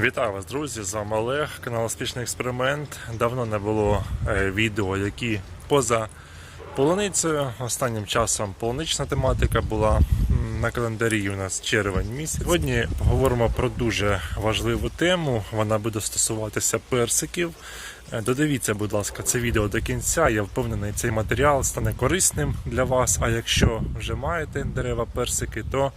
Вітаю вас, друзі! З вами Олег, канал Успішний експеримент. Давно не було е, відео, які поза полуницею. Останнім часом полунична тематика була на календарі. У нас червень місяць. Сьогодні поговоримо про дуже важливу тему. Вона буде стосуватися персиків. Е, Додивіться, будь ласка, це відео до кінця. Я впевнений, цей матеріал стане корисним для вас. А якщо вже маєте дерева персики, то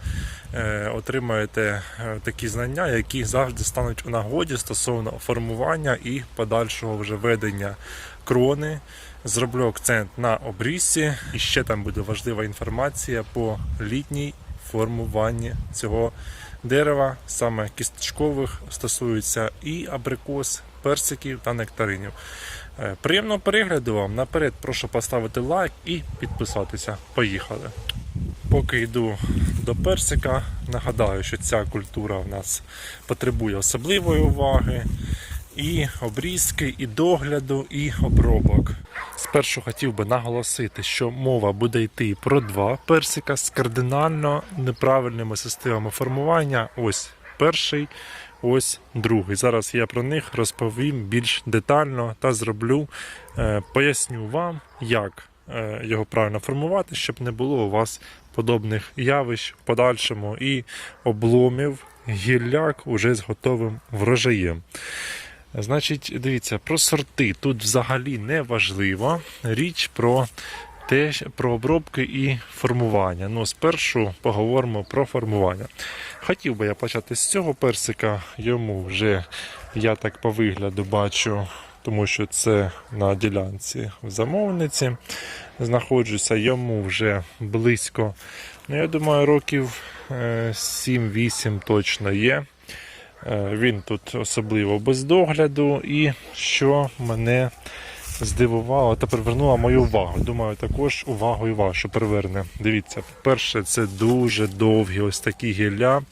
е, отримаєте е, такі знання, які завжди стануть у нагоді стосовно формування і подальшого вже ведення крони. Зроблю акцент на обрізці, і ще там буде важлива інформація по літній формуванні цього дерева, саме кісточкових, стосується і абрикос, персиків та нектаринів. Е, Приємного перегляду вам. Наперед прошу поставити лайк і підписатися. Поїхали. Поки йду до персика, нагадаю, що ця культура в нас потребує особливої уваги, і обрізки, і догляду, і обробок. Спершу хотів би наголосити, що мова буде йти про два персика з кардинально неправильними системами формування. Ось перший, ось другий. Зараз я про них розповім більш детально та зроблю, е, поясню вам, як е, його правильно формувати, щоб не було у вас подобних явищ в подальшому і обломів гілляк уже з готовим врожаєм. Значить, дивіться, про сорти тут взагалі не важливо. Річ про те, про обробки і формування. Ну, спершу поговоримо про формування. Хотів би я почати з цього персика, йому вже я так по вигляду бачу, тому що це на ділянці в замовниці. Знаходжуся йому вже близько. Ну, я думаю, років е, 7-8 точно є. Е, Він тут особливо без догляду, і що мене здивувало та привернуло мою увагу. Думаю, також увагу і вашу приверне. Дивіться, перше, це дуже довгі ось такі гілля,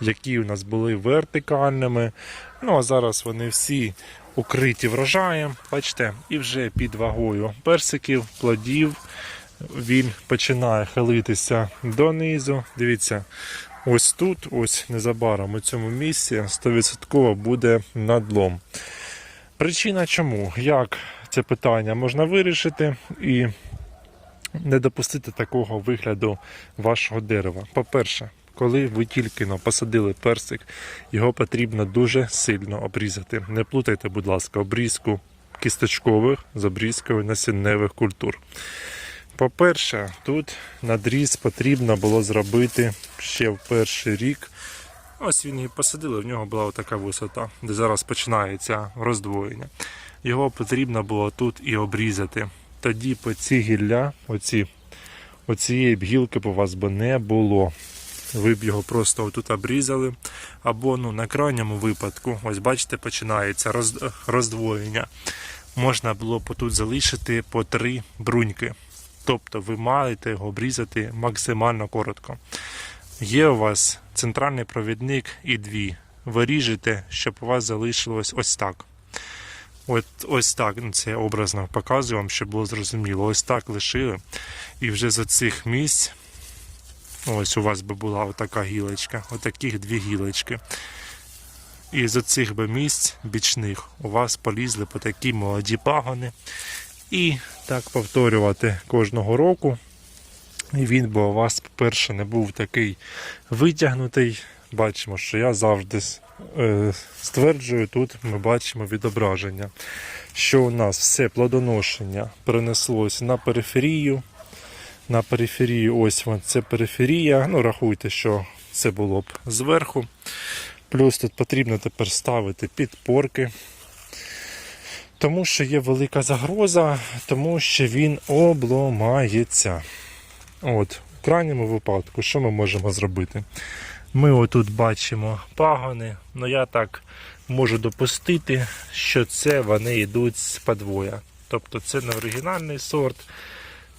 які у нас були вертикальними. Ну а зараз вони всі укриті врожаєм. Бачите, і вже під вагою персиків, плодів. Він починає хилитися донизу. Дивіться, ось тут, ось незабаром у цьому місці 100% буде надлом. Причина чому? Як це питання можна вирішити і не допустити такого вигляду вашого дерева? По-перше, коли ви тільки но посадили персик, його потрібно дуже сильно обрізати. Не плутайте, будь ласка, обрізку кісточкових з обрізкою насінневих культур. По-перше, тут надріз потрібно було зробити ще в перший рік. Ось він її посадили, в нього була така висота, де зараз починається роздвоєння. Його потрібно було тут і обрізати. Тоді по ці гілля, оці, оцієї б гілки б у вас би не було. Ви б його просто отут обрізали. Або ну, на крайньому випадку, ось бачите, починається роздвоєння. Можна було б тут залишити по три бруньки. Тобто ви маєте його обрізати максимально коротко. Є у вас центральний провідник і дві. Ви ріжете, щоб у вас залишилось ось так. От ось так, ну це образно показую вам, щоб було зрозуміло. Ось так лишили. І вже з оцих місць, ось у вас би була отака гілочка, отаких дві гілочки. І з оцих би місць бічних у вас полізли по такі молоді пагони. І так повторювати кожного року. І він би у вас, по-перше, не був такий витягнутий. Бачимо, що я завжди е, стверджую, тут ми бачимо відображення, що у нас все плодоношення перенеслось на периферію. На периферію, ось вон, це периферія. Ну, рахуйте, що це було б зверху. Плюс тут потрібно тепер ставити підпорки. Тому що є велика загроза, тому що він обломається. От, в крайньому випадку, що ми можемо зробити? Ми отут бачимо пагони, але я так можу допустити, що це вони йдуть з подвоя. Тобто це не оригінальний сорт,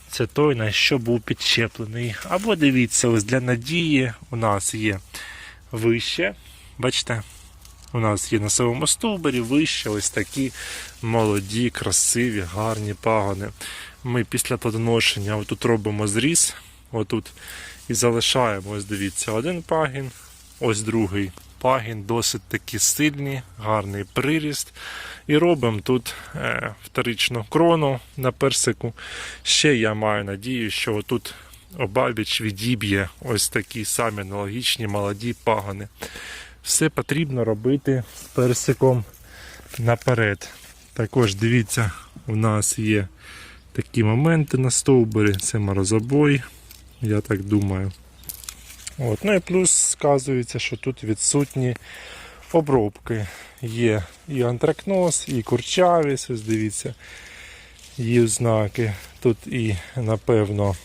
це той, на що був підщеплений. Або дивіться, ось для надії у нас є вище. Бачите, у нас є на самому стовбурі вище ось такі молоді, красиві, гарні пагони. Ми після плодоношення отут робимо зріз, отут, і залишаємо, ось дивіться, один пагін, ось другий пагін досить таки сильний, гарний приріст. І робимо тут е, вторичну крону на персику. Ще я маю надію, що тут обабіч відіб'є ось такі самі аналогічні молоді пагони. Все потрібно робити персиком наперед. Також дивіться, у нас є такі моменти на стовбурі, це морозобой, я так думаю. От. Ну і плюс сказується, що тут відсутні обробки. Є і антракноз, і курчавість, ось дивіться, є ознаки. Тут і, напевно,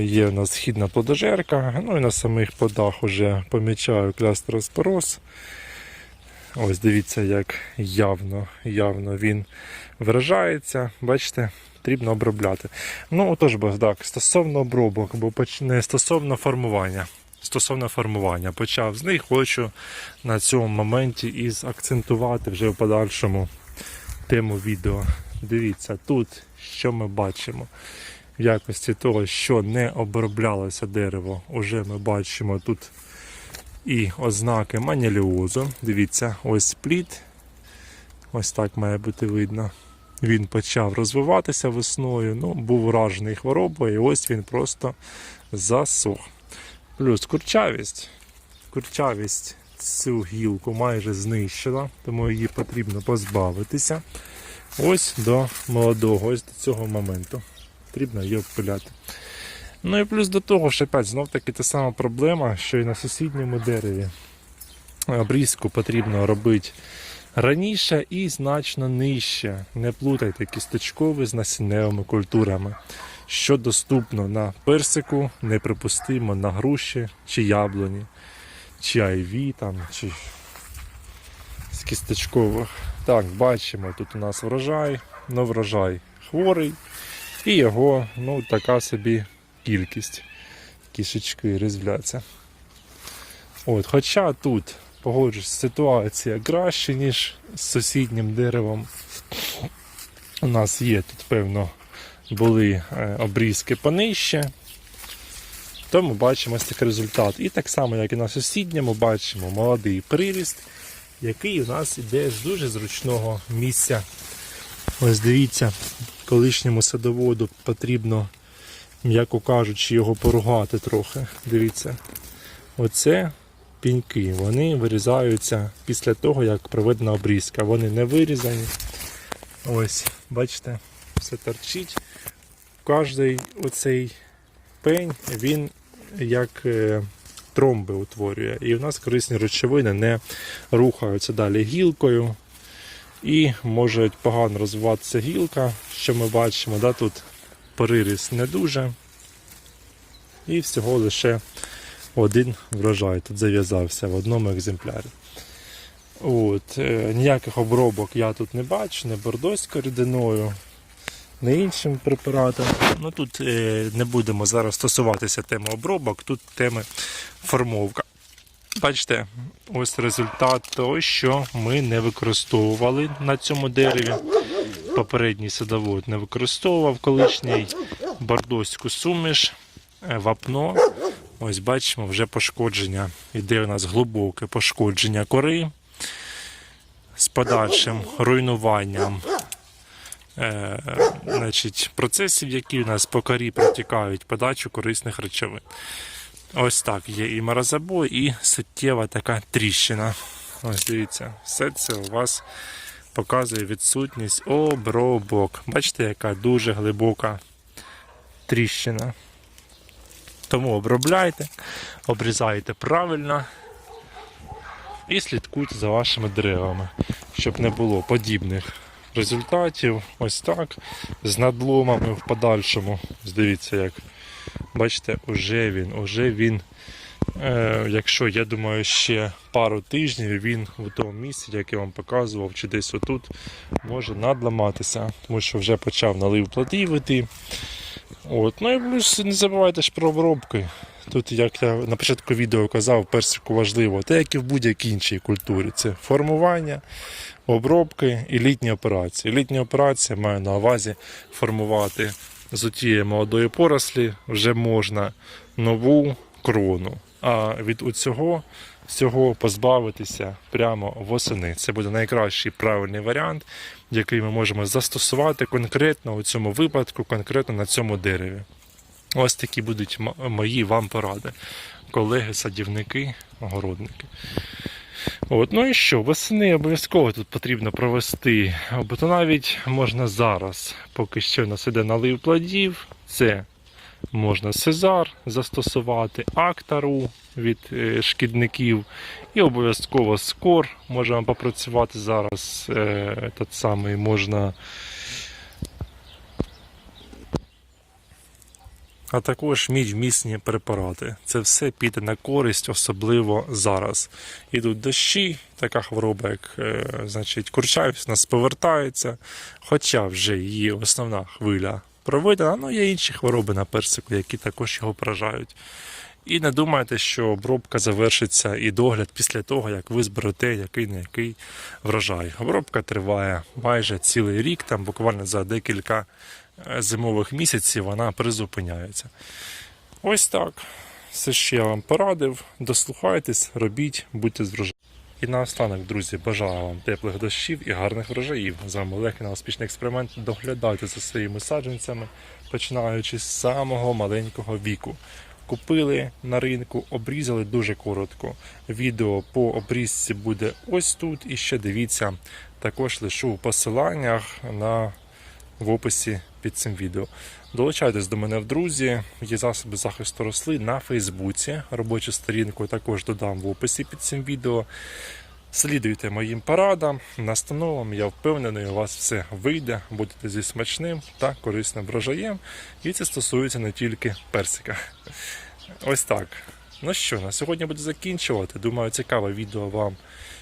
є у нас східна плодожерка, ну і на самих плодах вже помічаю клястероспороз. Ось дивіться, як явно, явно він виражається. Бачите, потрібно обробляти. Ну, отож, так, стосовно обробок, бо не стосовно формування. Стосовно формування, почав з них, хочу на цьому моменті і акцентувати вже в подальшому тему відео. Дивіться, тут що ми бачимо. В якості того, що не оброблялося дерево, уже ми бачимо тут і ознаки маніліозу. Дивіться, ось плід. Ось так має бути видно. Він почав розвиватися весною, ну, був вражений хворобою, і ось він просто засох. Плюс курчавість. Курчавість цю гілку майже знищила, тому її потрібно позбавитися. Ось до молодого, ось до цього моменту. Потрібно її обпиляти. Ну і плюс до того, що опять знов таки та сама проблема, що і на сусідньому дереві. Обрізку потрібно робити раніше і значно нижче. Не плутайте кісточкові з насінневими культурами. Що доступно на персику, неприпустимо на груші чи яблуні, чи айві там, чи з кісточкових. Так, бачимо, тут у нас врожай, но врожай хворий, і його ну, така собі кількість. Кішечки різняться. От, хоча тут, погоджусь, ситуація краще, ніж з сусіднім деревом. У нас є тут, певно, були е, обрізки понижче. Тому бачимо ось такий результат. І так само, як і на сусідньому, бачимо молодий приріст, який у нас іде з дуже зручного місця. Ось дивіться, колишньому садоводу потрібно, м'яко кажучи, його поругати трохи. Дивіться. Оце піньки, вони вирізаються після того, як проведена обрізка. Вони не вирізані. Ось, бачите, все торчить. Кожний оцей пень, він як е, тромби утворює. І в нас корисні речовини не рухаються далі гілкою. І може погано розвиватися гілка, що ми бачимо, да, тут переріс не дуже. І всього лише один врожай тут зав'язався в одному екземплярі. От, е, ніяких обробок я тут не бачу, не бордоською рідиною, не іншим препаратом. Ну тут е, не будемо зараз стосуватися теми обробок, тут теми формовка. Бачите, ось результат того, що ми не використовували на цьому дереві. Попередній садовод не використовував колишній бордоську суміш, е, вапно. Ось бачимо вже пошкодження. Іде у нас глибоке пошкодження кори з подальшим руйнуванням е, значить, процесів, які у нас по корі протікають, подачу корисних речовин. Ось так є і морозобой, і суттєва така тріщина. Ось дивіться, все це у вас показує відсутність обробок. Бачите, яка дуже глибока тріщина. Тому обробляйте, обрізайте правильно і слідкуйте за вашими деревами, щоб не було подібних результатів. Ось так, з надломами в подальшому. Дивіться, як бачите, уже він, уже він. Е, якщо я думаю, ще пару тижнів він в тому місці, як я вам показував, чи десь отут, може надламатися, тому що вже почав налив плодів. От. Ну і плюс не забувайте ж про обробки. Тут, як я на початку відео казав, персику важливо, те, як і в будь-якій іншій культурі. Це формування, обробки і літні операції. Літні операції маю на увазі формувати з отієї молодої порослі вже можна нову крону. а від цього всього позбавитися прямо восени. Це буде найкращий правильний варіант, який ми можемо застосувати конкретно у цьому випадку, конкретно на цьому дереві. Ось такі будуть мої вам поради, колеги, садівники, огородники. От, ну і що, восени обов'язково тут потрібно провести, бо то навіть можна зараз, поки що нас іде налив плодів, це можна сезар застосувати, актару від е, шкідників, і обов'язково скор можемо попрацювати зараз. Е, тот самий можна. А також мідь-вмісні препарати. Це все піде на користь, особливо зараз. Ідуть дощі, така хвороба, як е, значить, курчавість нас повертається, хоча вже її основна хвиля проведена, ну є інші хвороби на персику, які також його поражають. І не думайте, що обробка завершиться і догляд після того, як ви зберете який не який врожай. Обробка триває майже цілий рік, там буквально за декілька зимових місяців вона призупиняється. Ось так. Все, що я вам порадив. Дослухайтесь, робіть, будьте з. І наостанок, друзі, бажаю вам теплих дощів і гарних врожаїв. З вами Олег на успішний експеримент. Доглядайте за своїми саджанцями, починаючи з самого маленького віку. Купили на ринку, обрізали дуже коротко. Відео по обрізці буде ось тут. І ще дивіться, також лишу у посиланнях на в описі під цим відео. Долучайтесь до мене в друзі. Є засоби захисту рослин на Фейсбуці. Робочу сторінку також додам в описі під цим відео. Слідуйте моїм порадам, настановам. Я впевнений, у вас все вийде, будете зі смачним та корисним врожаєм. І це стосується не тільки персика. Ось так. Ну що, на сьогодні буду закінчувати. Думаю, цікаве відео вам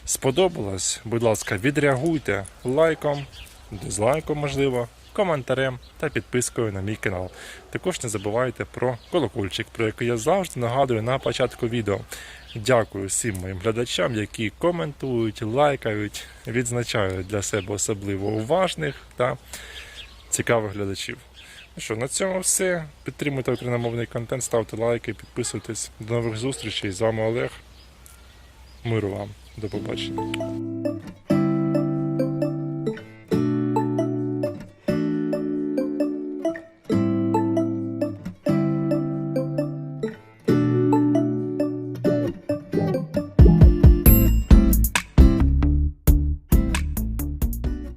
сподобалось. Будь ласка, відреагуйте лайком, дизлайком, можливо, коментарем та підпискою на мій канал. Також не забувайте про колокольчик, про який я завжди нагадую на початку відео. Дякую всім моїм глядачам, які коментують, лайкають, відзначають для себе особливо уважних та цікавих глядачів. Ну що, на цьому все. Підтримуйте україномовний контент, ставте лайки, підписуйтесь. До нових зустрічей. З вами Олег. Миру вам. До побачення.